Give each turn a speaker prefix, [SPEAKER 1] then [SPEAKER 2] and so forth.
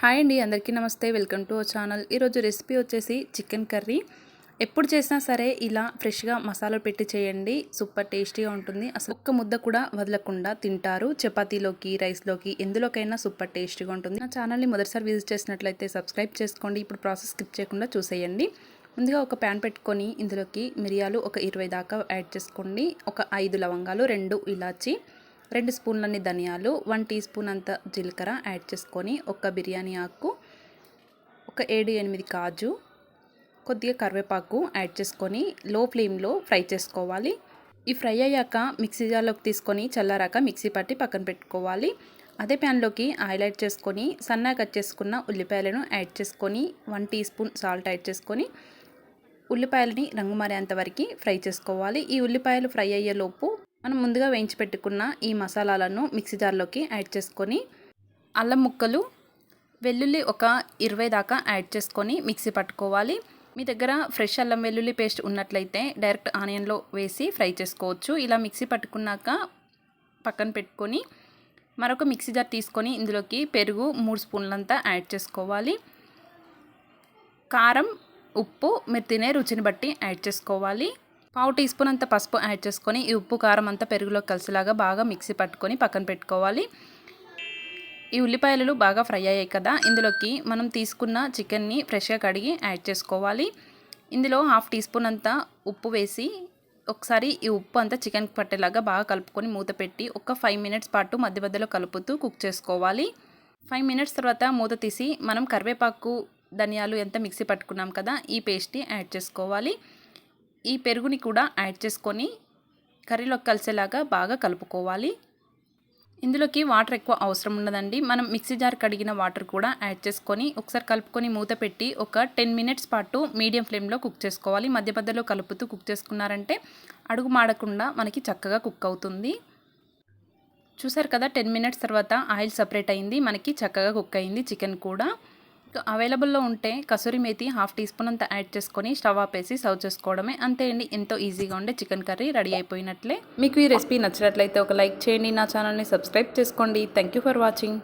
[SPEAKER 1] Hi అండి అందరికీ నమస్తే. Welcome to our channel. ఈరోజు రెసిపీ వచ్చేసి చికెన్ కర్రీ. ఎప్పుడు చేసినా సరే ఇలా ఫ్రెష్గా మసాలా పెట్టి చేయండి. సూపర్ టేస్టీగా ఉంటుంది. అసలు ఒక్క ముద్ద కూడా వదలకుండా తింటారు. చపాతీలోకి రైస్లోకి ఎందులోకైనా సూపర్ టేస్టీగా ఉంటుంది. నా ఛానల్ని మొదటిసారి విజిట్ చేసినట్లయితే సబ్స్క్రైబ్ చేసుకోండి. ఇప్పుడు ప్రాసెస్ స్కిప్ చేయకుండా చూసేయండి. ముందుగా ఒక ప్యాన్ పెట్టుకొని ఇందులోకి మిరియాలు ఒక ఇరవై దాకా యాడ్ చేసుకోండి. ఒక ఐదు లవంగాలు రెండు ఇలాచి రెండు స్పూన్లన్నీ ధనియాలు వన్ టీ స్పూన్ అంత జీలకర్ర యాడ్ చేసుకొని ఒక బిర్యానీ ఆకు ఒక ఏడు ఎనిమిది కాజు కొద్దిగా కరివేపాకు యాడ్ చేసుకొని లో ఫ్లేమ్లో ఫ్రై చేసుకోవాలి. ఈ ఫ్రై అయ్యాక మిక్సీ జార్లోకి తీసుకొని చల్లారాక మిక్సీ పట్టి పక్కన పెట్టుకోవాలి. అదే ప్యాన్లోకి ఆయిల్ యాడ్ చేసుకొని సన్నగా కట్ చేసుకున్న ఉల్లిపాయలను యాడ్ చేసుకొని one teaspoon salt add చేసుకొని ఉల్లిపాయలని రంగు మారేంత వరకు ఫ్రై చేసుకోవాలి. ఈ ఉల్లిపాయలు ఫ్రై అయ్యేలోపు మనం ముందుగా వేయించి పెట్టుకున్న ఈ మసాలాలను మిక్సీ జార్లోకి యాడ్ చేసుకొని అల్లం ముక్కలు వెల్లుల్లి ఒక ఇరవై దాకా యాడ్ చేసుకొని మిక్సీ పట్టుకోవాలి. మీ దగ్గర ఫ్రెష్ అల్లం వెల్లుల్లి పేస్ట్ ఉన్నట్లయితే డైరెక్ట్ ఆనియన్లో వేసి ఫ్రై చేసుకోవచ్చు. ఇలా మిక్సీ పట్టుకున్నాక పక్కన పెట్టుకొని మరొక మిక్సీ జార్ తీసుకొని ఇందులోకి పెరుగు మూడు స్పూన్లంతా యాడ్ చేసుకోవాలి. కారం ఉప్పు మీరు తినే రుచిని బట్టి యాడ్ చేసుకోవాలి. పావు టీ స్పూన్ అంత పసుపు యాడ్ చేసుకొని ఈ ఉప్పు కారం అంతా పెరుగులో కలిసిలాగా బాగా మిక్సీ పట్టుకొని పక్కన పెట్టుకోవాలి. ఈ ఉల్లిపాయలు బాగా ఫ్రై అయ్యాయి కదా ఇందులోకి మనం తీసుకున్న చికెన్ని ఫ్రెష్గా కడిగి యాడ్ చేసుకోవాలి. ఇందులో హాఫ్ టీ స్పూన్ అంతా ఉప్పు వేసి ఒకసారి ఈ ఉప్పు అంతా చికెన్కి పట్టేలాగా బాగా కలుపుకొని మూత పెట్టి ఒక ఫైవ్ మినిట్స్ పాటు మధ్య మధ్యలో కలుపుతూ కుక్ చేసుకోవాలి. ఫైవ్ మినిట్స్ తర్వాత మూత తీసి మనం కరివేపాకు ధనియాలు ఎంత మిక్సీ పట్టుకున్నాం కదా ఈ పేస్ట్ని యాడ్ చేసుకోవాలి. ఈ పెరుగుని కూడా యాడ్ చేసుకొని కర్రీలోకి కలిసేలాగా బాగా కలుపుకోవాలి. ఇందులోకి వాటర్ ఎక్కువ అవసరం ఉండదండి. మనం మిక్సీ జార్ కడిగిన వాటర్ కూడా యాడ్ చేసుకొని ఒకసారి కలుపుకొని మూత పెట్టి ఒక టెన్ మినిట్స్ పాటు మీడియం ఫ్లేమ్లో కుక్ చేసుకోవాలి. మధ్య మధ్యలో కలుపుతూ కుక్ చేసుకున్నారంటే అడుగు మాడకుండా మనకి చక్కగా కుక్ అవుతుంది. చూసారు కదా టెన్ మినిట్స్ తర్వాత ఆయిల్ సపరేట్ అయింది. మనకి చక్కగా కుక్ అయింది చికెన్ కూడా. అవైలబుల్లో ఉంటే kasuri methi half teaspoon అంత యాడ్ చేసుకొని స్టవ్ ఆపేసి సర్వ్ చేసుకోవడమే. అంతే అండి. ఎంతో ఈజీగా ఉండే చికెన్ కర్రీ రెడీ అయిపోయినట్లే. మీకు ఈ రెసిపీ నచ్చినట్లయితే ఒక లైక్ చేయండి. నా ఛానల్ని సబ్స్క్రైబ్ చేసుకోండి. Thank for watching.